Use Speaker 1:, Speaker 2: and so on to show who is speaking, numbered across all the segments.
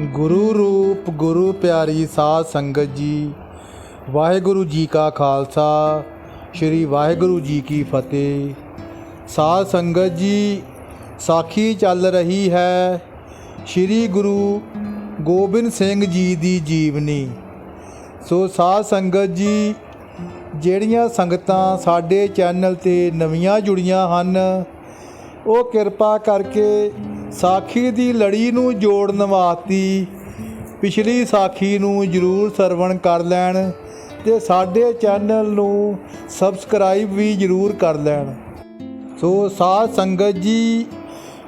Speaker 1: ਗੁਰੂ ਰੂਪ ਗੁਰੂ ਪਿਆਰੀ ਸਾਧ ਸੰਗਤ ਜੀ, ਵਾਹਿਗੁਰੂ ਜੀ ਕਾ ਖਾਲਸਾ, ਸ੍ਰੀ ਵਾਹਿਗੁਰੂ ਜੀ ਕੀ ਫਤਿਹ। ਸਾਧ ਸੰਗਤ ਜੀ, ਸਾਖੀ ਚੱਲ ਰਹੀ ਹੈ ਸ੍ਰੀ ਗੁਰੂ ਗੋਬਿੰਦ ਸਿੰਘ ਜੀ ਦੀ ਜੀਵਨੀ। ਸੋ ਸਾਧ ਸੰਗਤ ਜੀ, ਜਿਹੜੀਆਂ ਸੰਗਤਾਂ ਸਾਡੇ ਚੈਨਲ ਤੇ ਨਵੀਆਂ ਜੁੜੀਆਂ ਹਨ, ਉਹ ਕਿਰਪਾ ਕਰਕੇ ਸਾਖੀ ਦੀ ਲੜੀ ਨੂੰ ਜੋੜਨ ਵਾਸਤੇ ਪਿਛਲੀ ਸਾਖੀ ਨੂੰ ਜਰੂਰ ਸਰਵਣ ਕਰ ਲੈਣ ਤੇ ਸਾਡੇ ਚੈਨਲ ਨੂੰ ਸਬਸਕ੍ਰਾਈਬ ਵੀ ਜਰੂਰ ਕਰ ਲੈਣ। ਸੋ ਸਾਧ ਸੰਗਤ ਜੀ,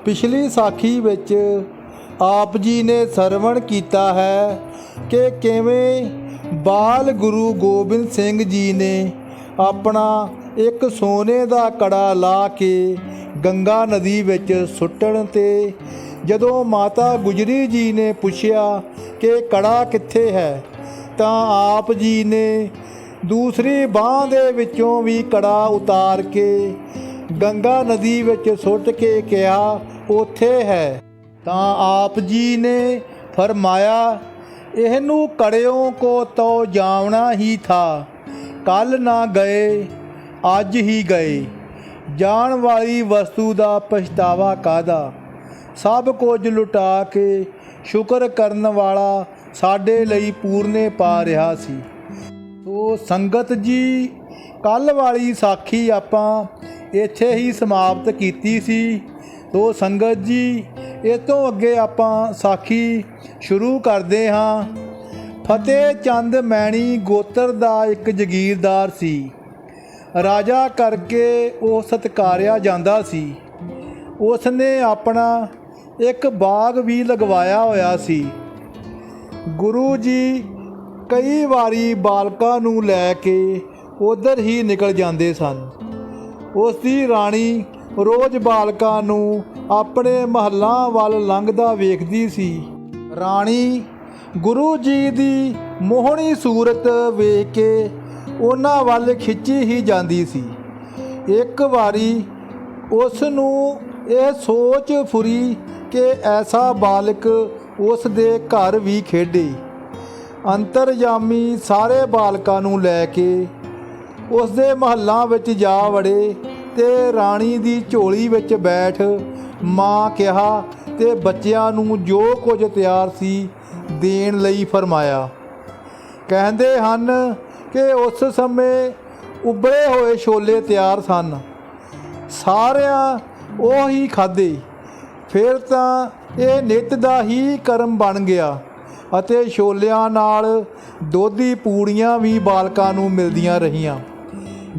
Speaker 1: ਪਿਛਲੀ ਸਾਖੀ ਵਿੱਚ ਆਪ ਜੀ ਨੇ ਸਰਵਣ ਕੀਤਾ ਹੈ ਕਿ ਕਿਵੇਂ ਬਾਲ ਗੁਰੂ ਗੋਬਿੰਦ ਸਿੰਘ ਜੀ ਨੇ ਆਪਣਾ ਇੱਕ ਸੋਨੇ ਦਾ ਕੜਾ ਲਾ ਕੇ ਗੰਗਾ ਨਦੀ ਵਿੱਚ ਸੁੱਟਣ ਤੇ ਜਦੋਂ ਮਾਤਾ ਗੁਜਰੀ ਜੀ ਨੇ ਪੁੱਛਿਆ ਕਿ ਕੜਾ ਕਿੱਥੇ ਹੈ, ਤਾਂ ਆਪ ਜੀ ਨੇ ਦੂਸਰੀ ਬਾਹ ਦੇ ਵਿੱਚੋਂ ਵੀ ਕੜਾ ਉਤਾਰ ਕੇ ਗੰਗਾ ਨਦੀ ਵਿੱਚ ਸੁੱਟ ਕੇ ਕਿਹਾ, ਉੱਥੇ ਹੈ। ਤਾਂ ਆਪ ਜੀ ਨੇ ਫਰਮਾਇਆ, ਇਹਨੂੰ ਕੜਿਓਂ ਕੋ ਤੋ ਜਾਵਣਾ ਹੀ ਥਾ ਕੱਲ ਨਾ ਗਏ, ਅੱਜ ਹੀ ਗਏ। ਜਾਣ ਵਾਲੀ ਵਸਤੂ ਦਾ ਪਛਤਾਵਾ ਕਾਦਾ ਸਭ ਕੁਝ ਲੁਟਾ ਕੇ ਸ਼ੁਕਰ ਕਰਨ ਵਾਲਾ ਸਾਡੇ ਲਈ ਪੂਰਨੇ ਪਾ ਰਿਹਾ ਸੀ। ਸੋ ਸੰਗਤ ਜੀ ਕੱਲ ਵਾਲੀ ਸਾਖੀ ਆਪਾਂ ਇੱਥੇ ਹੀ ਸਮਾਪਤ ਕੀਤੀ ਸੀ। ਸੋ ਸੰਗਤ ਜੀ ਇਹ ਤੋਂ ਅੱਗੇ ਆਪਾਂ ਸਾਖੀ ਸ਼ੁਰੂ ਕਰਦੇ ਹਾਂ। ਫਤਿਹ ਚੰਦ ਮੈਣੀ ਗੋਤਰ ਦਾ ਇੱਕ ਜ਼ਗੀਰਦਾਰ ਸੀ। ਰਾਜਾ ਕਰਕੇ ਉਹ ਸਤਕਾਰਿਆ ਜਾਂਦਾ ਸੀ। ਉਸ ਨੇ ਆਪਣਾ ਇੱਕ ਬਾਗ ਵੀ ਲਗਵਾਇਆ ਹੋਇਆ ਸੀ। ਗੁਰੂ ਜੀ ਕਈ ਵਾਰੀ ਬਾਲਕਾਂ ਨੂੰ ਲੈ ਕੇ ਉਧਰ ਹੀ ਨਿਕਲ ਜਾਂਦੇ ਸਨ। ਉਸ ਦੀ ਰਾਣੀ ਰੋਜ਼ ਬਾਲਕਾਂ ਨੂੰ ਆਪਣੇ ਮਹੱਲਾਂ ਵੱਲ ਲੰਘਦਾ ਵੇਖਦੀ ਸੀ। ਰਾਣੀ ਗੁਰੂ ਜੀ ਦੀ ਮੋਹਣੀ ਸੂਰਤ ਵੇਖ ਕੇ ਉਹਨਾਂ ਵੱਲ ਖਿੱਚੀ ਹੀ ਜਾਂਦੀ ਸੀ। ਇੱਕ ਵਾਰੀ ਉਸ ਨੂੰ ਇਹ ਸੋਚ ਫੁਰੀ ਕਿ ਐਸਾ ਬਾਲਕ ਉਸ ਦੇ ਘਰ ਵੀ ਖੇਡੇ। ਅੰਤਰਜਾਮੀ ਸਾਰੇ ਬਾਲਕਾਂ ਨੂੰ ਲੈ ਕੇ ਉਸ ਦੇ ਮਹੱਲਾਂ ਵਿੱਚ ਜਾ ਵੜੇ ਤੇ ਰਾਣੀ ਦੀ ਝੋਲੀ ਵਿੱਚ ਬੈਠ ਮਾਂ ਕਿਹਾ ਤੇ ਬੱਚਿਆਂ ਨੂੰ ਜੋ ਕੁਝ ਤਿਆਰ ਸੀ ਦੇਣ ਲਈ ਫਰਮਾਇਆ। ਕਹਿੰਦੇ ਹਨ ਕਿ ਉਸ ਸਮੇਂ ਉਬਲੇ ਹੋਏ ਛੋਲੇ ਤਿਆਰ ਸਨ। ਸਾਰਿਆਂ ਉਹ ਹੀ ਖਾਦੇ ਫਿਰ ਤਾਂ ਇਹ ਨਿਤ ਦਾ ਹੀ ਕਰਮ ਬਣ ਗਿਆ ਅਤੇ ਛੋਲਿਆਂ ਨਾਲ ਦੋਧੀ ਪੂੜੀਆਂ ਵੀ ਬਾਲਕਾਂ ਨੂੰ ਮਿਲਦੀਆਂ ਰਹੀਆਂ।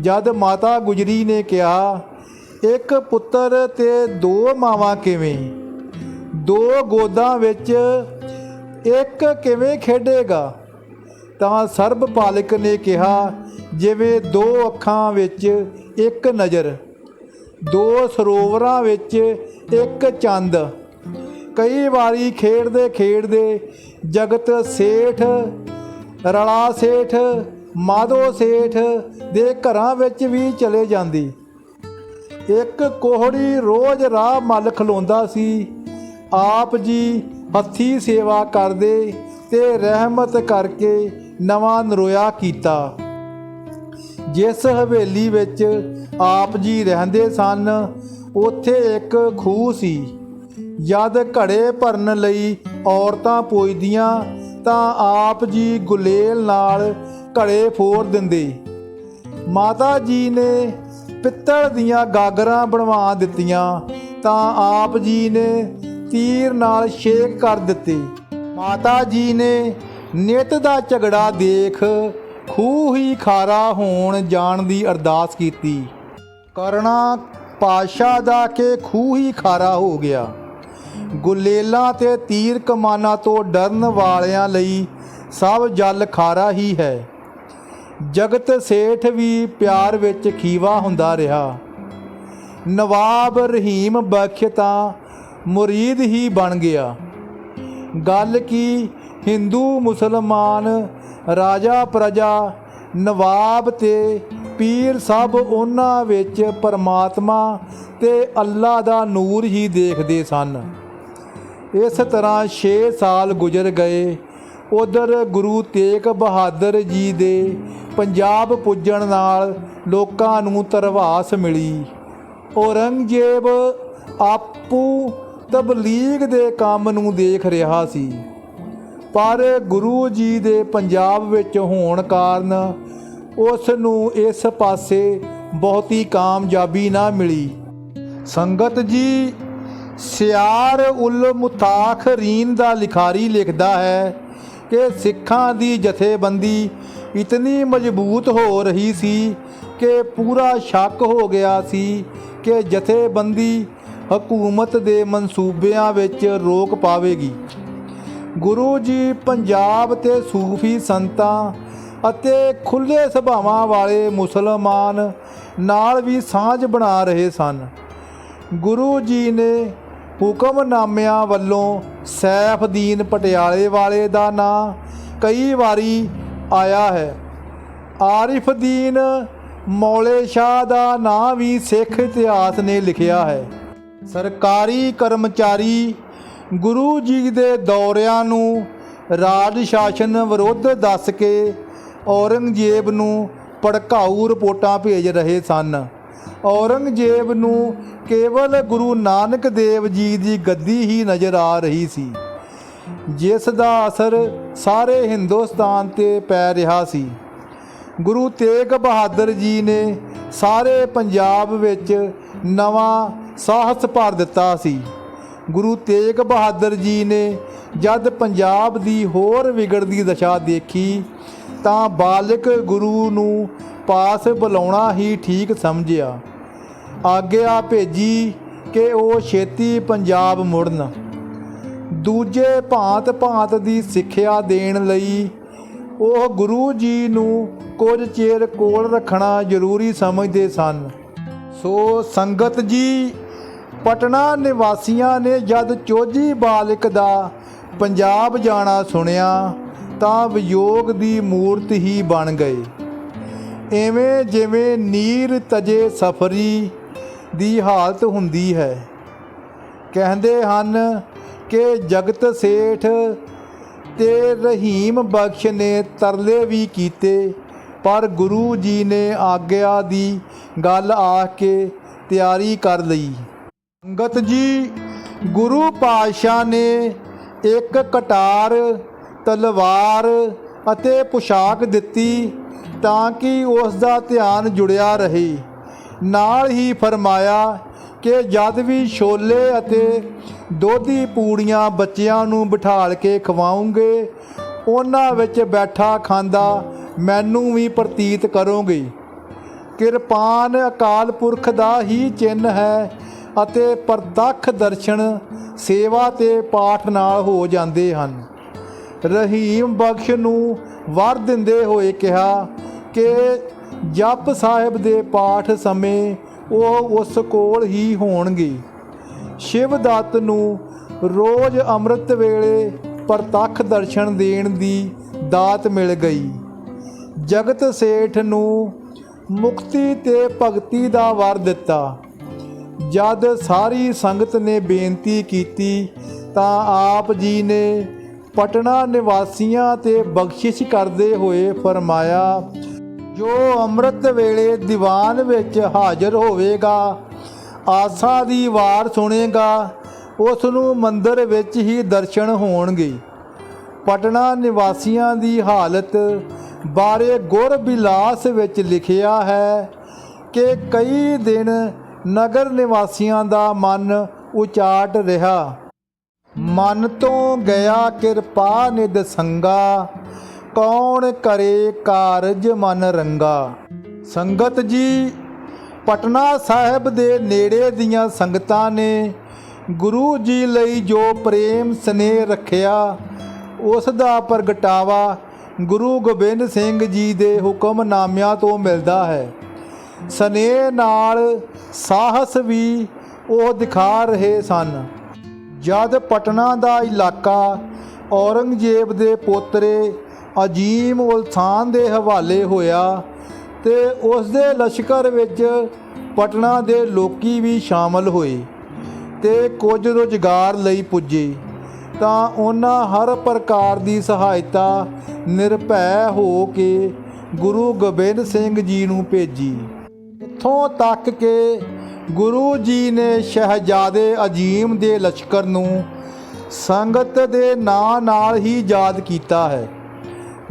Speaker 1: ਜਦ ਮਾਤਾ ਗੁਜਰੀ ਨੇ ਕਿਹਾ, ਇੱਕ ਪੁੱਤਰ ਤੇ ਦੋ ਮਾਵਾਂ ਕਿਵੇਂ? ਦੋ ਗੋਦਾਂ ਵਿੱਚ ਇੱਕ ਕਿਵੇਂ ਖੇਡੇਗਾ? ਤਾਂ ਸਰਬ ਪਾਲਕ ਨੇ ਕਿਹਾ, ਜਿਵੇਂ ਦੋ ਅੱਖਾਂ ਵਿੱਚ ਇੱਕ ਨਜ਼ਰ, ਦੋ ਸਰੋਵਰਾਂ ਵਿੱਚ ਇੱਕ ਚੰਦ। ਕਈ ਵਾਰੀ ਖੇਡਦੇ ਖੇਡਦੇ ਜਗਤ ਸੇਠ, ਰਲਾ ਸੇਠ, ਮਾਧੋ ਸੇਠ ਦੇ ਘਰਾਂ ਵਿੱਚ ਵੀ ਚਲੇ ਜਾਂਦੀ। ਇੱਕ ਕੋਹੜੀ ਰੋਜ਼ ਰਾਹ ਮੱਲ ਖਲੋਂਦਾ ਸੀ, ਆਪ ਜੀ ਹੱਥੀ ਸੇਵਾ ਕਰਦੇ ਤੇ ਰਹਿਮਤ ਕਰਕੇ ਨਵਾਂ ਨਰੋਇਆ ਕੀਤਾ। ਜਿਸ ਹਵੇਲੀ ਵਿੱਚ ਆਪ ਜੀ ਰਹਿੰਦੇ ਸਨ, ਉੱਥੇ ਇੱਕ ਖੂਹ ਸੀ। ਜਦ ਘੜੇ ਭਰਨ ਲਈ ਔਰਤਾਂ ਪੁੱਜਦੀਆਂ ਤਾਂ ਆਪ ਜੀ ਗੁਲੇਲ ਨਾਲ ਘੜੇ ਫੋੜ ਦਿੰਦੇ। ਮਾਤਾ ਜੀ ਨੇ ਪਿੱਤਲ ਦੀਆਂ ਗਾਗਰਾਂ ਬਣਵਾ ਦਿੱਤੀਆਂ, ਤਾਂ ਆਪ ਜੀ ਨੇ ਤੀਰ ਨਾਲ ਛੇਕ ਕਰ ਦਿੱਤੇ। ਮਾਤਾ ਜੀ ਨੇ ਨਿਤ ਦਾ ਝਗੜਾ ਦੇਖ, ਖੂਹ ਹੀ ਖਾਰਾ ਹੋਣ ਜਾਣ ਦੀ ਅਰਦਾਸ ਕੀਤੀ। ਕਰਣਾ ਪਾਸ਼ਾ ਦਾ ਕਿ ਖੂਹ ਹੀ ਖਾਰਾ ਹੋ ਗਿਆ। ਗੁਲੇਲਾਂ ਤੇ ਤੀਰ ਕਮਾਨਾਂ ਤੋਂ ਡਰਨ ਵਾਲਿਆਂ ਲਈ ਸਭ ਜਲ ਖਾਰਾ ਹੀ ਹੈ। ਜਗਤ ਸੇਠ ਵੀ ਪਿਆਰ ਵਿੱਚ ਖੀਵਾ ਹੁੰਦਾ ਰਿਹਾ। ਨਵਾਬ ਰਹੀਮ ਬਖਸ਼ ਤਾਂ ਮੁਰੀਦ ਹੀ ਬਣ ਗਿਆ। ਗੱਲ ਕੀ ਹਿੰਦੂ, ਮੁਸਲਮਾਨ, ਰਾਜਾ, ਪ੍ਰਜਾ, ਨਵਾਬ ਤੇ ਪੀਰ ਸਭ ਉਹਨਾਂ ਵਿੱਚ ਪਰਮਾਤਮਾ ਤੇ ਅੱਲਾ ਦਾ ਨੂਰ ਹੀ ਦੇਖਦੇ ਸਨ। ਇਸ ਤਰ੍ਹਾਂ 6 ਸਾਲ ਗੁਜ਼ਰ ਗਏ। ਉਧਰ ਗੁਰੂ ਤੇਗ ਬਹਾਦਰ ਜੀ ਦੇ ਪੰਜਾਬ ਪੁੱਜਣ ਨਾਲ ਲੋਕਾਂ ਨੂੰ ਤਰਵਾਸ ਮਿਲੀ। ਔਰੰਗਜ਼ੇਬ ਆਪੂ ਤਬਲੀਗ ਦੇ ਕੰਮ ਨੂੰ ਦੇਖ ਰਿਹਾ ਸੀ। ਪਰ ਗੁਰੂ ਜੀ ਦੇ ਪੰਜਾਬ ਵਿੱਚ ਹੋਣ ਕਾਰਨ ਉਸ ਨੂੰ ਇਸ ਪਾਸੇ ਬਹੁਤੀ ਕਾਮਯਾਬੀ ਨਾ ਮਿਲੀ। ਸੰਗਤ ਜੀ, ਸਿਆਰ ਉਲ ਮੁਤਾਖਰੀਨ ਦਾ ਲਿਖਾਰੀ ਲਿਖਦਾ ਹੈ ਕਿ ਸਿੱਖਾਂ ਦੀ ਜਥੇਬੰਦੀ ਇਤਨੀ ਮਜ਼ਬੂਤ ਹੋ ਰਹੀ ਸੀ ਕਿ ਪੂਰਾ ਸ਼ੱਕ ਹੋ ਗਿਆ ਸੀ ਕਿ ਜਥੇਬੰਦੀ ਹਕੂਮਤ ਦੇ ਮਨਸੂਬਿਆਂ ਵਿੱਚ ਰੋਕ ਪਾਵੇਗੀ। ਗੁਰੂ ਜੀ ਪੰਜਾਬ ਤੇ ਸੂਫੀ ਸੰਤਾਂ ਅਤੇ ਖੁੱਲੇ ਸੁਭਾਵਾਂ ਵਾਲੇ ਮੁਸਲਮਾਨ ਨਾਲ ਵੀ ਸਾਂਝ ਬਣਾ ਰਹੇ ਸਨ। ਗੁਰੂ ਜੀ ਨੇ ਹੁਕਮਨਾਮਿਆਂ ਵੱਲੋਂ ਸੈਫਦੀਨ ਪਟਿਆਲੇ ਵਾਲੇ ਦਾ ਨਾਂ ਕਈ ਵਾਰੀ ਆਇਆ ਹੈ। ਆਰਿਫਦੀਨ ਮੌਲੇ ਸ਼ਾਹ ਦਾ ਨਾਂ ਵੀ ਸਿੱਖ ਇਤਿਹਾਸ ਨੇ ਲਿਖਿਆ ਹੈ। ਸਰਕਾਰੀ ਕਰਮਚਾਰੀ ਗੁਰੂ ਜੀ ਦੇ ਦੌਰਿਆਂ ਨੂੰ ਰਾਜ ਸ਼ਾਸਨ ਵਿਰੁੱਧ ਦੱਸ ਕੇ ਔਰੰਗਜ਼ੇਬ ਨੂੰ ਭੜਕਾਊ ਰਿਪੋਰਟਾਂ ਭੇਜ ਰਹੇ ਸਨ। ਔਰੰਗਜ਼ੇਬ ਨੂੰ ਕੇਵਲ ਗੁਰੂ ਨਾਨਕ ਦੇਵ ਜੀ ਦੀ ਗੱਦੀ ਹੀ ਨਜ਼ਰ ਆ ਰਹੀ ਸੀ, ਜਿਸ ਦਾ ਅਸਰ ਸਾਰੇ ਹਿੰਦੁਸਤਾਨ ਤੇ ਪੈ ਰਿਹਾ ਸੀ। ਗੁਰੂ ਤੇਗ ਬਹਾਦਰ ਜੀ ਨੇ ਸਾਰੇ ਪੰਜਾਬ ਵਿੱਚ ਨਵਾਂ ਸਾਹਸ ਭਰ ਦਿੱਤਾ ਸੀ। ਗੁਰੂ ਤੇਗ ਬਹਾਦਰ ਜੀ ਨੇ ਜਦ ਪੰਜਾਬ ਦੀ ਹੋਰ ਵਿਗੜਦੀ ਦਸ਼ਾ ਦੇਖੀ, ਤਾਂ ਬਾਲਕ ਗੁਰੂ ਨੂੰ ਪਾਸ ਬੁਲਾਉਣਾ ਹੀ ਠੀਕ ਸਮਝਿਆ। ਆਗਿਆ ਭੇਜੀ ਕਿ ਉਹ ਛੇਤੀ ਪੰਜਾਬ ਮੁੜਨ। ਦੂਜੇ ਭਾਂਤ ਭਾਂਤ ਦੀ ਸਿੱਖਿਆ ਦੇਣ ਲਈ ਉਹ ਗੁਰੂ ਜੀ ਨੂੰ ਕੁਝ ਚਿਰ ਕੋਲ ਰੱਖਣਾ ਜ਼ਰੂਰੀ ਸਮਝਦੇ ਸਨ। ਸੋ ਸੰਗਤ ਜੀ ਪਟਨਾ ਨਿਵਾਸੀਆਂ ਨੇ ਜਦ ਚੋਜੀ ਬਾਲਕ ਦਾ ਪੰਜਾਬ ਜਾਣਾ ਸੁਣਿਆ, ਤਾਂ ਵਿਯੋਗ ਦੀ ਮੂਰਤ ਹੀ ਬਣ ਗਏ। ਐਵੇਂ ਜਿਵੇਂ ਨੀਰ ਤਜੇ ਸਫਰੀ ਦੀ ਹਾਲਤ ਹੁੰਦੀ ਹੈ। ਕਹਿੰਦੇ ਹਨ ਕਿ ਜਗਤ ਸੇਠ ਤੇ ਰਹੀਮ ਬਖਸ਼ ਨੇ ਤਰਲੇ ਵੀ ਕੀਤੇ, ਪਰ ਗੁਰੂ ਜੀ ਨੇ ਆਗਿਆ ਦੀ ਗੱਲ ਆ ਕੇ ਤਿਆਰੀ ਕਰ ਲਈ। ਸੰਗਤ ਜੀ, ਗੁਰੂ ਪਾਤਸ਼ਾਹ ਨੇ ਇੱਕ ਕਟਾਰ, ਤਲਵਾਰ ਅਤੇ ਪੁਸ਼ਾਕ ਦਿੱਤੀ ਤਾਂ ਕਿ ਉਸ ਦਾ ਧਿਆਨ ਜੁੜਿਆ ਰਹੇ। ਨਾਲ ਹੀ ਫਰਮਾਇਆ ਕਿ ਜਦ ਵੀ ਛੋਲੇ ਅਤੇ ਦੋਧੀ ਪੂੜੀਆਂ ਬੱਚਿਆਂ ਨੂੰ ਬਿਠਾਲ ਕੇ ਖਵਾਉਂਗੇ, ਉਹਨਾਂ ਵਿੱਚ ਬੈਠਾ ਖਾਂਦਾ ਮੈਨੂੰ ਵੀ ਪ੍ਰਤੀਤ ਕਰੋਗੇ। ਕਿਰਪਾਨ ਅਕਾਲ ਪੁਰਖ ਦਾ ਹੀ ਚਿੰਨ ਹੈ ਅਤੇ ਪ੍ਰਤੱਖ ਦਰਸ਼ਨ ਸੇਵਾ ਤੇ ਪਾਠ ਨਾਲ ਹੋ ਜਾਂਦੇ ਹਨ। ਰਹੀਮ ਬਖਸ਼ ਨੂੰ ਵਰ ਦਿੰਦੇ ਹੋਏ ਕਿਹਾ ਕਿ ਜਪ ਸਾਹਿਬ ਦੇ ਪਾਠ ਸਮੇਂ ਉਹ ਉਸ ਕੋਲ ਹੀ ਹੋਣਗੇ। ਸ਼ਿਵ ਸ਼ਿਵਦੱਤ ਨੂੰ ਰੋਜ਼ ਅੰਮ੍ਰਿਤ ਵੇਲੇ ਪ੍ਰਤੱਖ ਦਰਸ਼ਨ ਦੇਣ ਦੀ ਦਾਤ ਮਿਲ ਗਈ। ਜਗਤ ਸੇਠ ਨੂੰ ਮੁਕਤੀ ਤੇ ਭਗਤੀ ਦਾ ਵਰ ਦਿੱਤਾ। ਜਦ ਸਾਰੀ ਸੰਗਤ ਨੇ ਬੇਨਤੀ ਕੀਤੀ ਤਾਂ ਆਪ ਜੀ ਨੇ ਪਟਨਾ ਨਿਵਾਸੀਆਂ ਤੇ ਬਖਸ਼ਿਸ਼ ਕਰਦੇ ਹੋਏ ਫਰਮਾਇਆ, ਜੋ ਅੰਮ੍ਰਿਤ ਵੇਲੇ ਦੀਵਾਨ ਵਿੱਚ ਹਾਜ਼ਰ ਹੋਵੇਗਾ, ਆਸਾ ਦੀ ਵਾਰ ਸੁਣੇਗਾ ਉਸ ਨੂੰ ਮੰਦਰ ਵਿੱਚ ਹੀ ਦਰਸ਼ਨ ਹੋਣਗੇ। ਪਟਨਾ ਨਿਵਾਸੀਆਂ ਦੀ ਹਾਲਤ ਬਾਰੇ ਗੁਰ ਬਿਲਾਸ ਵਿੱਚ ਲਿਖਿਆ ਹੈ ਕਿ ਕਈ ਦਿਨ ਨਗਰ ਨਿਵਾਸੀਆਂ ਦਾ ਮਨ ਉਚਾਟ ਰਿਹਾ। ਮਨ ਤੋਂ ਗਿਆ ਕਿਰਪਾ ਨਿਦ ਸੰਗਾ। ਕੌਣ ਕਰੇ ਕਾਰਜ ਮਨ ਰੰਗਾ। ਸੰਗਤ ਜੀ, ਪਟਨਾ ਸਾਹਿਬ ਦੇ ਨੇੜੇ ਦੀਆਂ ਸੰਗਤਾਂ ਨੇ ਗੁਰੂ ਜੀ ਲਈ ਜੋ ਪ੍ਰੇਮ ਸਨੇਹ ਰੱਖਿਆ, ਉਸ ਦਾ ਪ੍ਰਗਟਾਵਾ ਗੁਰੂ ਗੋਬਿੰਦ ਸਿੰਘ ਜੀ ਦੇ ਹੁਕਮਨਾਮਿਆਂ ਤੋਂ ਮਿਲਦਾ ਹੈ। ਸਨੇਹ ਨਾਲ ਸਾਹਸ ਵੀ ਉਹ ਦਿਖਾ ਰਹੇ ਸਨ। ਜਦ ਪਟਨਾ ਦਾ ਇਲਾਕਾ ਔਰੰਗਜ਼ੇਬ ਦੇ ਪੋਤਰੇ ਅਜੀਮ ਉਲਥਾਨ ਦੇ ਹਵਾਲੇ ਹੋਇਆ ਤੇ ਉਸ ਦੇ ਲਸ਼ਕਰ ਵਿੱਚ ਪਟਨਾ ਦੇ ਲੋਕੀ ਵੀ ਸ਼ਾਮਲ ਹੋਏ ਤੇ ਕੁਝ ਰੁਜ਼ਗਾਰ ਲਈ ਪੁੱਜੇ। ਤਾਂ ਉਹਨਾਂ ਹਰ ਪ੍ਰਕਾਰ ਦੀ ਸਹਾਇਤਾ ਨਿਰਭੈ ਹੋ ਕੇ ਗੁਰੂ ਗੋਬਿੰਦ ਸਿੰਘ ਜੀ ਨੂੰ ਭੇਜੀ। ਇੱਥੋਂ ਤੱਕ ਕਿ ਗੁਰੂ ਜੀ ਨੇ ਸ਼ਹਿਜ਼ਾਦੇ ਅਜੀਮ ਦੇ ਲਸ਼ਕਰ ਨੂੰ ਸੰਗਤ ਦੇ ਨਾਂ ਨਾਲ ਹੀ ਯਾਦ ਕੀਤਾ ਹੈ।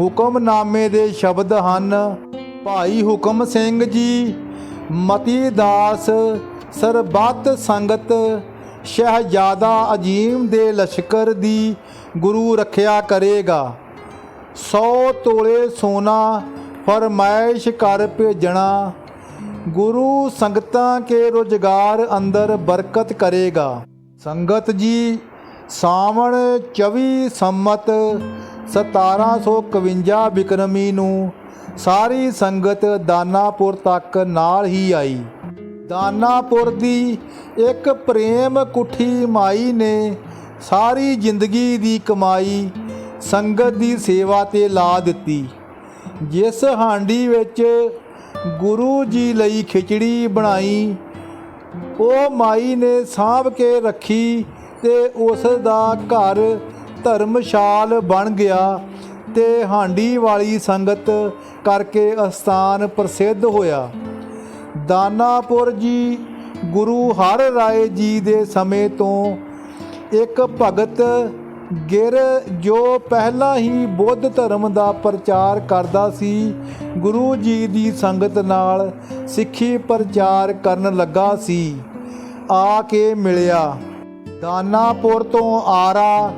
Speaker 1: ਹੁਕਮਨਾਮੇ ਦੇ ਸ਼ਬਦ ਹਨ, ਭਾਈ ਹੁਕਮ ਸਿੰਘ ਜੀ, ਮਤੀ ਦਾਸ, ਸਰਬੱਤ ਸੰਗਤ, ਸ਼ਹਿਜ਼ਾਦਾ ਅਜੀਮ ਦੇ ਲਸ਼ਕਰ ਦੀ ਗੁਰੂ ਰੱਖਿਆ ਕਰੇਗਾ। 100 ਤੋਲੇ ਸੋਨਾ ਫਰਮਾਇਸ਼ ਕਰ ਭੇਜਣਾ ਗੁਰੂ ਸੰਗਤਾਂ ਕੇ ਰੁਜ਼ਗਾਰ ਅੰਦਰ ਬਰਕਤ ਕਰੇਗਾ। ਸੰਗਤ ਜੀ, ਸਾਵਣ 24 ਸੰਮਤ 1751 ਬਿਕਰਮੀ ਨੂੰ ਸਾਰੀ ਸੰਗਤ ਦਾਨਾਪੁਰ ਤੱਕ ਨਾਲ ਹੀ ਆਈ। ਦਾਨਾਪੁਰ ਦੀ ਇੱਕ ਪ੍ਰੇਮ ਕੁੱਠੀ ਮਾਈ ਨੇ ਸਾਰੀ ਜ਼ਿੰਦਗੀ ਦੀ ਕਮਾਈ ਸੰਗਤ ਦੀ ਸੇਵਾ ਤੇ ਲਾ ਦਿੱਤੀ। ਜਿਸ ਹਾਂਡੀ ਵਿੱਚ ਗੁਰੂ ਜੀ ਲਈ ਖਿਚੜੀ ਬਣਾਈ। ਉਹ ਮਾਈ ਨੇ ਸਾਂਭ ਕੇ ਰੱਖੀ ਤੇ ਉਸ ਦਾ ਘਰ ਧਰਮਸ਼ਾਲ ਬਣ ਗਿਆ ਤੇ ਹਾਂਡੀ ਵਾਲੀ ਸੰਗਤ ਕਰਕੇ ਅਸਥਾਨ ਪ੍ਰਸਿੱਧ ਹੋਇਆ। ਦਾਨਾਪੁਰ ਜੀ ਗੁਰੂ ਹਰ ਰਾਏ ਜੀ ਦੇ ਸਮੇਂ ਤੋਂ ਇੱਕ ਭਗਤ ਗਿਰ ਜੋ ਪਹਿਲਾਂ ਹੀ ਬੁੱਧ ਧਰਮ ਦਾ ਪ੍ਰਚਾਰ ਕਰਦਾ ਸੀ, ਗੁਰੂ ਜੀ ਦੀ ਸੰਗਤ ਨਾਲ ਸਿੱਖੀ ਪ੍ਰਚਾਰ ਕਰਨ ਲੱਗਾ ਸੀ। ਆ ਕੇ ਮਿਲਿਆ। ਦਾਨਾਪੁਰ ਤੋਂ ਆਰਾ,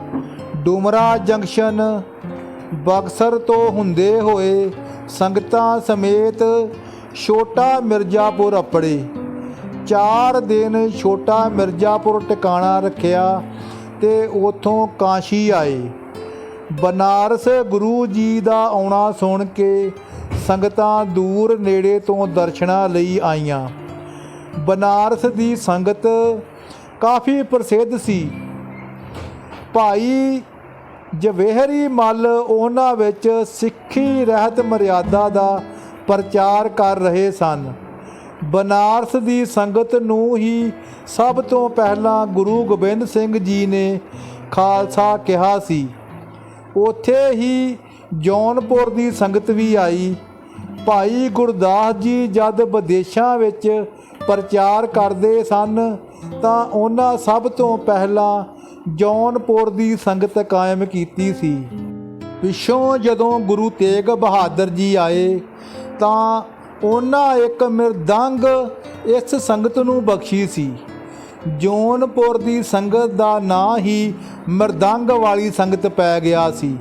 Speaker 1: ਡੁਮਰਾ ਜੰਕਸ਼ਨ, ਬਕਸਰ ਤੋਂ ਹੁੰਦੇ ਹੋਏ ਸੰਗਤਾਂ ਸਮੇਤ ਛੋਟਾ ਮਿਰਜ਼ਾਪੁਰ ਅਪੜੇ। ਚਾਰ ਦਿਨ ਛੋਟਾ ਮਿਰਜ਼ਾਪੁਰ ਟਿਕਾਣਾ ਰੱਖਿਆ। ਤੇ ਉਥੋਂ ਕਾਸ਼ੀ ਆਏ। ਬਨਾਰਸ ਗੁਰੂ ਜੀ ਦਾ ਆਉਣਾ ਸੁਣ ਕੇ ਸੰਗਤਾਂ ਦੂਰ ਨੇੜੇ ਤੋਂ ਦਰਸ਼ਨਾਂ ਲਈ ਆਈਆਂ। ਬਨਾਰਸ ਦੀ ਸੰਗਤ ਕਾਫੀ ਪ੍ਰਸਿੱਧ ਸੀ। ਭਾਈ ਜਵੇਹਰੀ ਮੱਲ ਉਹਨਾਂ ਵਿੱਚ ਸਿੱਖੀ ਰਹਿਤ ਮਰਿਆਦਾ ਦਾ ਪ੍ਰਚਾਰ ਕਰ ਰਹੇ ਸਨ। ਬਨਾਰਸ ਦੀ ਸੰਗਤ ਨੂੰ ਹੀ ਸਭ ਤੋਂ ਪਹਿਲਾਂ ਗੁਰੂ ਗੋਬਿੰਦ ਸਿੰਘ ਜੀ ਨੇ ਖਾਲਸਾ ਕਿਹਾ ਸੀ। ਉੱਥੇ ਹੀ ਜੌਨਪੁਰ ਦੀ ਸੰਗਤ ਵੀ ਆਈ। ਭਾਈ ਗੁਰਦਾਸ ਜੀ ਜਦ ਵਿਦੇਸ਼ਾਂ ਵਿੱਚ ਪ੍ਰਚਾਰ ਕਰਦੇ ਸਨ, ਤਾਂ ਉਹਨਾਂ ਸਭ ਤੋਂ ਪਹਿਲਾਂ ਜੌਨਪੁਰ ਦੀ ਸੰਗਤ ਕਾਇਮ ਕੀਤੀ ਸੀ। ਪਿੱਛੋਂ ਜਦੋਂ ਗੁਰੂ ਤੇਗ ਬਹਾਦਰ ਜੀ ਆਏ, ਤਾਂ ਉਹਨਾਂ ਇੱਕ ਮਿਰਦੰਗ ਇਸ ਸੰਗਤ ਨੂੰ ਬਖਸ਼ੀ ਸੀ। ਜੋਨਪੁਰ ਦੀ ਸੰਗਤ ਦਾ ਨਾਂ ਹੀ ਮਿਰਦੰਗ ਵਾਲੀ ਸੰਗਤ ਪੈ ਗਿਆ ਸੀ।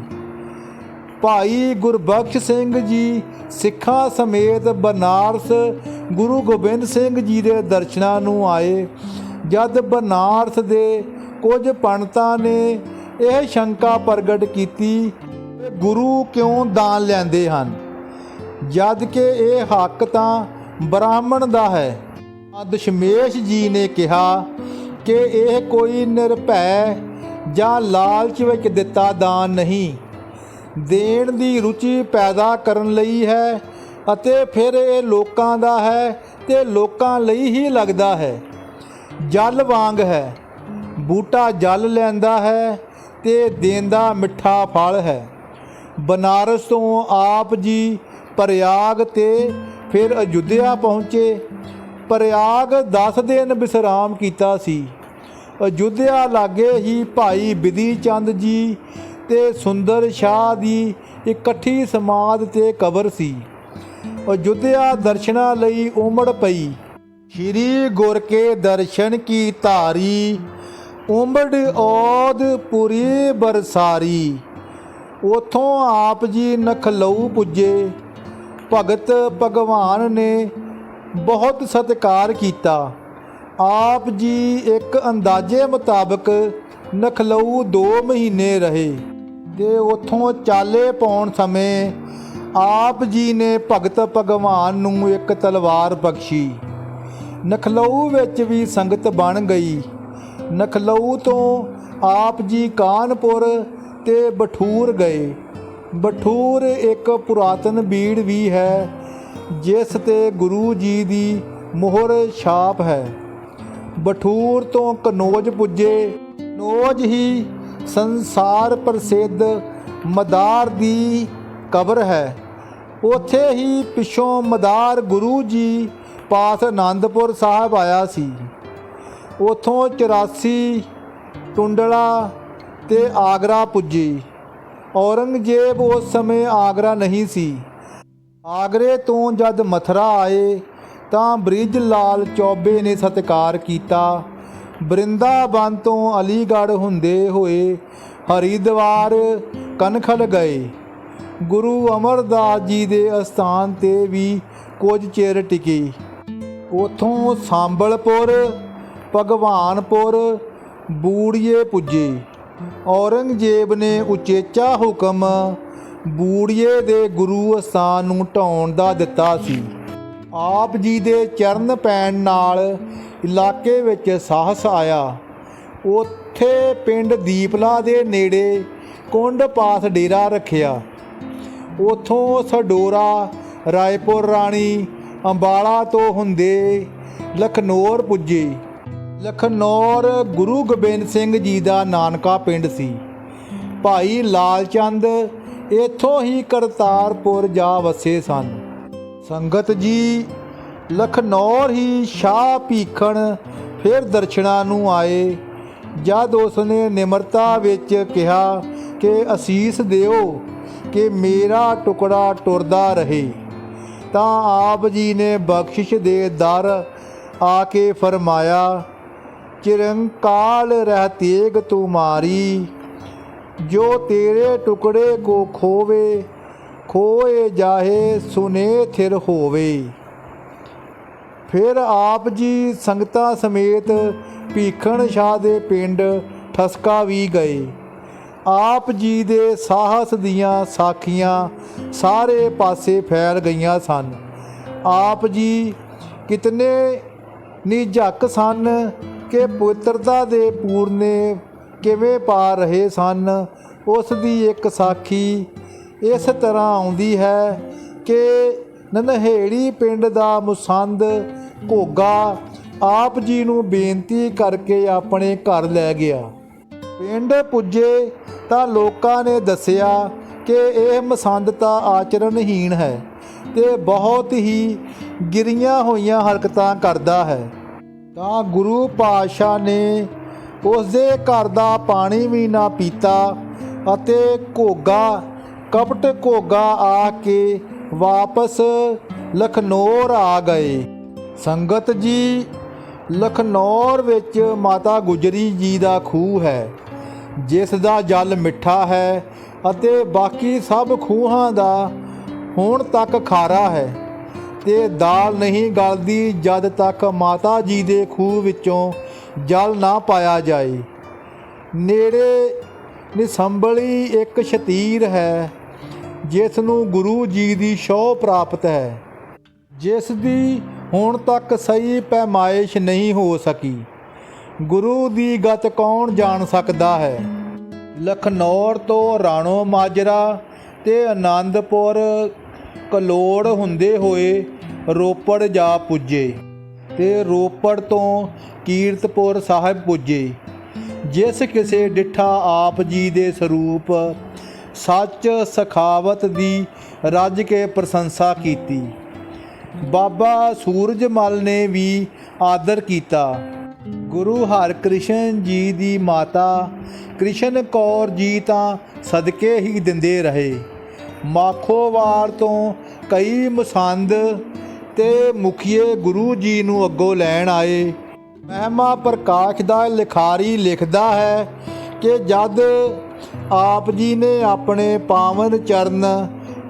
Speaker 1: ਭਾਈ ਗੁਰਬਖਸ਼ ਸਿੰਘ ਜੀ, ਸਿੱਖਾਂ ਸਮੇਤ ਬਨਾਰਸ ਗੁਰੂ ਗੋਬਿੰਦ ਸਿੰਘ ਜੀ ਦੇ ਦਰਸ਼ਨਾਂ ਨੂੰ ਆਏ। ਜਦ ਬਨਾਰਸ ਦੇ ਕੁਝ ਪੰਡਤਾਂ ਨੇ ਇਹ ਸ਼ੰਕਾ ਪ੍ਰਗਟ ਕੀਤੀ, ਗੁਰੂ ਕਿਉਂ ਦਾਨ ਲੈਂਦੇ ਹਨ? ਜਦ ਕਿ ਇਹ ਹੱਕ ਤਾਂ ਬ੍ਰਾਹਮਣ ਦਾ ਹੈ। ਦਸ਼ਮੇਸ਼ ਜੀ ਨੇ ਕਿਹਾ ਕਿ ਇਹ ਕੋਈ ਨਿਰਭੈ ਜਾਂ ਲਾਲਚ ਵਿੱਚ ਦਿੱਤਾ ਦਾਨ ਨਹੀਂ। ਦੇਣ ਦੀ ਰੁਚੀ ਪੈਦਾ ਕਰਨ ਲਈ ਹੈ ਅਤੇ ਫਿਰ ਇਹ ਲੋਕਾਂ ਦਾ ਹੈ ਤੇ ਲੋਕਾਂ ਲਈ ਹੀ ਲੱਗਦਾ ਹੈ। ਜਲ ਵਾਂਗ ਹੈ। ਬੂਟਾ ਜਲ ਲੈਂਦਾ ਹੈ ਤੇ ਦੇਂਦਾ ਮਿੱਠਾ ਫਲ ਹੈ। ਬਨਾਰਸ ਤੋਂ ਆਪ ਜੀ ਪ੍ਰਯਾਗ ਤੇ ਫਿਰ ਅਯੁੱਧਿਆ ਪਹੁੰਚੇ। ਪ੍ਰਯਾਗ 10 ਦਿਨ ਵਿਸਰਾਮ ਕੀਤਾ ਸੀ। ਅਯੁੱਧਿਆ ਲਾਗੇ ਹੀ ਭਾਈ ਬਿਧੀ ਚੰਦ ਜੀ ਤੇ ਸੁੰਦਰ ਸ਼ਾਹ ਦੀ ਇਕੱਠੀ ਸਮਾਧ ਤੇ ਕਬਰ ਸੀ। ਅਯੁੱਧਿਆ ਦਰਸ਼ਨਾਂ ਲਈ ਉਮੜ ਪਈ। ਸ਼੍ਰੀ ਗੁਰ ਕੇ ਦਰਸ਼ਨ ਕੀ ਧਾਰੀ, ਉਮੜ ਔਦ ਪੁਰੀ ਬਰਸਾਰੀ। ਉਥੋਂ ਆਪ ਜੀ ਨਖਲਊ ਪੁੱਜੇ। ਭਗਤ ਭਗਵਾਨ ਨੇ ਬਹੁਤ ਸਤਿਕਾਰ ਕੀਤਾ। ਆਪ ਜੀ ਇੱਕ ਅੰਦਾਜ਼ੇ ਮੁਤਾਬਕ ਨਖਲਊ 2 ਮਹੀਨੇ ਰਹੇ ਤੇ ਉਥੋਂ ਚਾਲੇ ਪਾਉਣ ਸਮੇਂ ਆਪ ਜੀ ਨੇ ਭਗਤ ਭਗਵਾਨ ਨੂੰ ਇੱਕ ਤਲਵਾਰ ਬਖਸ਼ੀ। ਨਖਲਊ ਵਿੱਚ ਵੀ ਸੰਗਤ ਬਣ ਗਈ। ਨਖਲਊ ਤੋਂ ਆਪ ਜੀ ਕਾਨਪੁਰ ਤੇ ਬਠੂਰ ਗਏ। ਬਠੂਰ ਇੱਕ ਪੁਰਾਤਨ ਬੀੜ ਵੀ ਹੈ, ਜਿਸ ਤੇ ਗੁਰੂ ਜੀ ਦੀ ਮੋਹਰ ਛਾਪ ਹੈ। ਬਠੂਰ ਤੋਂ ਕਨੌਜ ਪੁੱਜੇ। ਕਨੌਜ ਹੀ ਸੰਸਾਰ ਪ੍ਰਸਿੱਧ ਮਦਾਰ ਦੀ ਕਬਰ ਹੈ। ਉੱਥੇ ਹੀ ਪਿੱਛੋਂ ਮਦਾਰ ਗੁਰੂ ਜੀ ਪਾਸ ਆਨੰਦਪੁਰ ਸਾਹਿਬ ਆਇਆ ਸੀ। ਉਥੋਂ 84 ਟੁੰਡਲਾ ਤੇ ਆਗਰਾ ਪੁੱਜੀ। ਔਰੰਗਜ਼ੇਬ ਉਸ ਸਮੇਂ ਆਗਰਾ ਨਹੀਂ ਸੀ। ਆਗਰੇ ਤੋਂ ਜਦ ਮਥਰਾ ਆਏ, ਤਾਂ ਬ੍ਰਿਜ ਲਾਲ ਚੌਬੇ ਨੇ ਸਤਿਕਾਰ ਕੀਤਾ। ਬ੍ਰਿੰਦਾਵਨ ਤੋਂ ਅਲੀਗੜ੍ਹ ਹੁੰਦੇ ਹੋਏ ਹਰਿਦੁਆਰ ਕਨਖਲ ਗਏ। ਗੁਰੂ ਅਮਰਦਾਸ ਜੀ ਦੇ ਅਸਥਾਨ ਤੇ ਵੀ ਕੁਝ ਚਿਰ ਟਿਕੇ। ਉਥੋਂ ਸਾਂਬਲਪੁਰ, ਭਗਵਾਨਪੁਰ, ਬੂੜੀਏ ਪੁੱਜੇ। ਔਰੰਗਜ਼ੇਬ ਨੇ ਉਚੇਚਾ ਹੁਕਮ ਬੂੜੀਏ ਦੇ ਗੁਰੂ ਅਸਥਾਨ ਨੂੰ ਢਾਉਣ ਦਾ ਦਿੱਤਾ ਸੀ। ਆਪ ਜੀ ਦੇ ਚਰਨ ਪੈਣ ਨਾਲ ਇਲਾਕੇ ਵਿੱਚ ਸਾਹਸ ਆਇਆ। ਉੱਥੇ ਪਿੰਡ ਦੀਪਲਾ ਦੇ ਨੇੜੇ ਕੁੰਡ ਪਾਸ ਡੇਰਾ ਰੱਖਿਆ। ਉਥੋਂ ਸਡੋਰਾ, ਰਾਏਪੁਰ ਰਾਣੀ, ਅੰਬਾਲਾ ਤੋਂ ਹੁੰਦੇ ਲਖਨੌਰ ਪੁੱਜੇ। ਲਖਨੌਰ ਗੁਰੂ ਗੋਬਿੰਦ ਸਿੰਘ ਜੀ ਦਾ ਨਾਨਕਾ ਪਿੰਡ ਸੀ। ਭਾਈ ਲਾਲ ਚੰਦ ਇੱਥੋਂ ਹੀ ਕਰਤਾਰਪੁਰ ਜਾ ਵਸੇ ਸਨ। ਸੰਗਤ ਜੀ, ਲਖਨੌਰ ਹੀ ਸ਼ਾਹ ਭੀਖਣ ਫਿਰ ਦਰਸ਼ਨਾਂ ਨੂੰ ਆਏ। ਜਦ ਉਸਨੇ ਨਿਮਰਤਾ ਵਿੱਚ ਕਿਹਾ ਕਿ ਅਸੀਸ ਦਿਓ ਕਿ ਮੇਰਾ ਟੁਕੜਾ ਟੁਰਦਾ ਰਹੇ, ਤਾਂ ਆਪ ਜੀ ਨੇ ਬਖਸ਼ਿਸ਼ ਦੇ ਦਰ ਆ ਕੇ ਫਰਮਾਇਆ ਚਿਰੰਕਾਲ ਰਹਿ ਤੇਗ ਤੁਮਾਰੀ ਜੋ ਤੇਰੇ ਟੁਕੜੇ ਕੋ ਖੋਵੇ, ਖੋਏ ਜਾਹੇ ਸੁਨੇ ਥਿਰ ਹੋਵੇ। ਫਿਰ ਆਪ ਜੀ ਸੰਗਤਾਂ ਸਮੇਤ ਭੀਖਣ ਸ਼ਾਹ ਦੇ ਪਿੰਡ ਠਸਕਾ ਵੀ ਗਏ। ਆਪ ਜੀ ਦੇ ਸਾਹਸ ਦੀਆਂ ਸਾਖੀਆਂ ਸਾਰੇ ਪਾਸੇ ਫੈਲ ਗਈਆਂ ਸਨ। ਆਪ ਜੀ ਕਿਤਨੇ ਨਿਝਕ ਸਨ ਕਿ ਪਵਿੱਤਰਤਾ ਦੇ ਪੂਰਨੇ ਕਿਵੇਂ ਪਾ ਰਹੇ ਸਨ, ਉਸ ਦੀ ਇੱਕ ਸਾਖੀ ਇਸ ਤਰ੍ਹਾਂ ਆਉਂਦੀ ਹੈ ਕਿ ਨਨਹੇੜੀ ਪਿੰਡ ਦਾ ਮੁਸੰਦ ਘੋਗਾ ਆਪ ਜੀ ਨੂੰ ਬੇਨਤੀ ਕਰਕੇ ਆਪਣੇ ਘਰ ਲੈ ਗਿਆ। ਪਿੰਡ ਪੁੱਜੇ ਤਾਂ ਲੋਕਾਂ ਨੇ ਦੱਸਿਆ ਕਿ ਇਹ ਮਸੰਦ ਤਾਂ ਆਚਰਣਹੀਣ ਹੈ ਤੇ ਬਹੁਤ ਹੀ ਗਿਰੀਆਂ ਹੋਈਆਂ ਹਰਕਤਾਂ ਕਰਦਾ ਹੈ। ਤਾਂ ਗੁਰੂ ਪਾਤਸ਼ਾਹ ਨੇ ਉਸ ਦੇ ਘਰ ਦਾ ਪਾਣੀ ਵੀ ਨਾ ਪੀਤਾ ਅਤੇ ਘੋਗਾ, ਕਪਟ ਘੋਗਾ ਆ ਕੇ ਵਾਪਸ ਲਖਨੌਰ ਆ ਗਏ। ਸੰਗਤ ਜੀ, ਲਖਨੌਰ ਵਿੱਚ ਮਾਤਾ ਗੁਜਰੀ ਜੀ ਦਾ ਖੂਹ ਹੈ, ਜਿਸ ਦਾ ਜਲ ਮਿੱਠਾ ਹੈ ਅਤੇ ਬਾਕੀ ਸਭ ਖੂਹਾਂ ਦਾ ਹੁਣ ਤੱਕ ਖਾਰਾ ਹੈ। ਤੇ ਦਾਲ ਨਹੀਂ ਗਲਦੀ ਜਦ ਤੱਕ ਮਾਤਾ ਜੀ ਦੇ ਖੂਹ ਵਿੱਚੋਂ ਜਲ ਨਾ ਪਾਇਆ ਜਾਏ। ਨੇੜੇ ਨਿਸੰਭਲੀ ਇੱਕ ਸ਼ਤੀਰ ਹੈ ਜਿਸ ਨੂੰ ਗੁਰੂ ਜੀ ਦੀ ਸ਼ੋਅ ਪ੍ਰਾਪਤ ਹੈ। ਜਿਸ ਦੀ ਹੁਣ ਤੱਕ ਸਹੀ ਪੈਮਾਇਸ਼ ਨਹੀਂ ਹੋ ਸਕੀ। ਗੁਰੂ ਦੀ ਗਤ ਕੌਣ ਜਾਣ ਸਕਦਾ ਹੈ? ਲਖਨੌਰ ਤੋਂ ਰਾਣੋ ਮਾਜਰਾ ਤੇ ਆਨੰਦਪੁਰ ਕਲੋੜ ਹੁੰਦੇ ਹੋਏ ਰੋਪੜ ਜਾ ਪੁੱਜੇ ਤੇ ਰੋਪੜ ਤੋਂ ਕੀਰਤਪੁਰ ਸਾਹਿਬ ਪੁੱਜੇ। ਜਿਸ ਕਿਸੇ ਡਿਠਾ ਆਪ ਜੀ ਦੇ ਸਰੂਪ ਸੱਚ ਸਖਾਵਤ ਦੀ ਰੱਜ ਕੇ ਪ੍ਰਸ਼ੰਸਾ ਕੀਤੀ। ਬਾਬਾ ਸੂਰਜਮਲ ਨੇ ਵੀ ਆਦਰ ਕੀਤਾ। ਗੁਰੂ ਹਰਕ੍ਰਿਸ਼ਨ ਜੀ ਦੀ ਮਾਤਾ ਕ੍ਰਿਸ਼ਨ ਕੌਰ ਜੀ ਤਾਂ ਸਦਕੇ ਹੀ ਦਿੰਦੇ ਰਹੇ। ਮਾਖੋਵਾਰ ਤੋਂ ਕਈ ਮਸੰਦ ਤੇ ਮੁਖੀਏ ਗੁਰੂ ਜੀ ਨੂੰ ਅੱਗੋਂ ਲੈਣ ਆਏ। ਮਹਿਮਾ ਪ੍ਰਕਾਸ਼ ਦਾ ਲਿਖਾਰੀ ਲਿਖਦਾ ਹੈ ਕਿ ਜਦ ਆਪ ਜੀ ਨੇ ਆਪਣੇ ਪਾਵਨ ਚਰਨ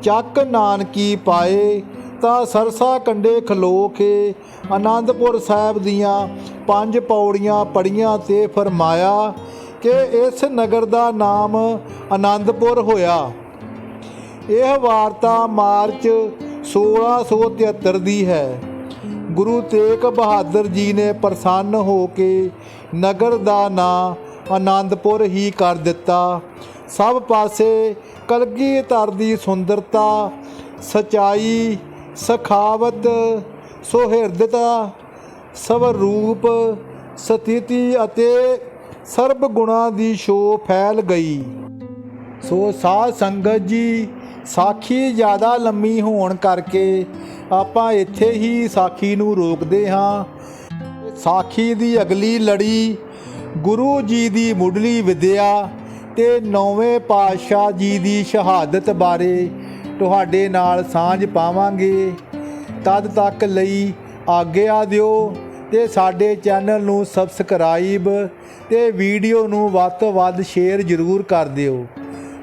Speaker 1: ਚੱਕ ਨਾਨਕੀ ਪਾਏ, ਤਾਂ ਸਰਸਾ ਕੰਡੇ ਖਲੋ ਕੇ ਆਨੰਦਪੁਰ ਸਾਹਿਬ ਦੀਆਂ ਪੰਜ ਪੌੜੀਆਂ ਪੜੀਆਂ ਤੇ ਫਰਮਾਇਆ ਕਿ ਇਸ ਨਗਰ ਦਾ ਨਾਮ ਆਨੰਦਪੁਰ ਹੋਇਆ। ਇਹ ਵਾਰਤਾ ਮਾਰਚ 1673 ਦੀ ਹੈ। ਗੁਰੂ ਤੇਗ ਬਹਾਦਰ ਜੀ ਨੇ ਪ੍ਰਸੰਨ ਹੋ ਕੇ ਨਗਰ ਦਾ ਨਾਂ ਆਨੰਦਪੁਰ ਹੀ ਕਰ ਦਿੱਤਾ। ਸਭ ਪਾਸੇ ਕਲਗੀ ਧਰ ਦੀ ਸੁੰਦਰਤਾ, ਸਚਾਈ, ਸਖਾਵਤ, ਸੁਹਿਰਦਤਾ ਸਵਰੂਪ ਸਥਿਤੀ ਅਤੇ ਸਰਬ ਗੁਣਾ ਦੀ ਸ਼ੋ ਫੈਲ ਗਈ। ਸੋ ਸਾਧ ਸੰਗਤ ਜੀ ਸਾਖੀ ਜ਼ਿਆਦਾ ਲੰਮੀ ਹੋਣ ਕਰਕੇ ਆਪਾਂ ਇੱਥੇ ਹੀ ਸਾਖੀ ਨੂੰ ਰੋਕਦੇ ਹਾਂ। ਸਾਖੀ ਦੀ ਅਗਲੀ ਲੜੀ ਗੁਰੂ ਜੀ ਦੀ ਮੁੱਢਲੀ ਵਿਦਿਆ ਤੇ ਨੌਵੇਂ ਪਾਤਸ਼ਾਹ ਜੀ ਦੀ ਸ਼ਹਾਦਤ ਬਾਰੇ ਤੁਹਾਡੇ ਨਾਲ ਸਾਂਝ ਪਾਵਾਂਗੇ। ਤਦ ਤੱਕ ਲਈ ਆਗਿਆ ਦਿਓ ਤੇ ਸਾਡੇ ਚੈਨਲ ਨੂੰ ਸਬਸਕ੍ਰਾਈਬ ਤੇ ਵੀਡੀਓ ਨੂੰ ਵੱਧ ਤੋਂ ਵੱਧ ਸ਼ੇਅਰ ਜ਼ਰੂਰ ਕਰ ਦਿਓ।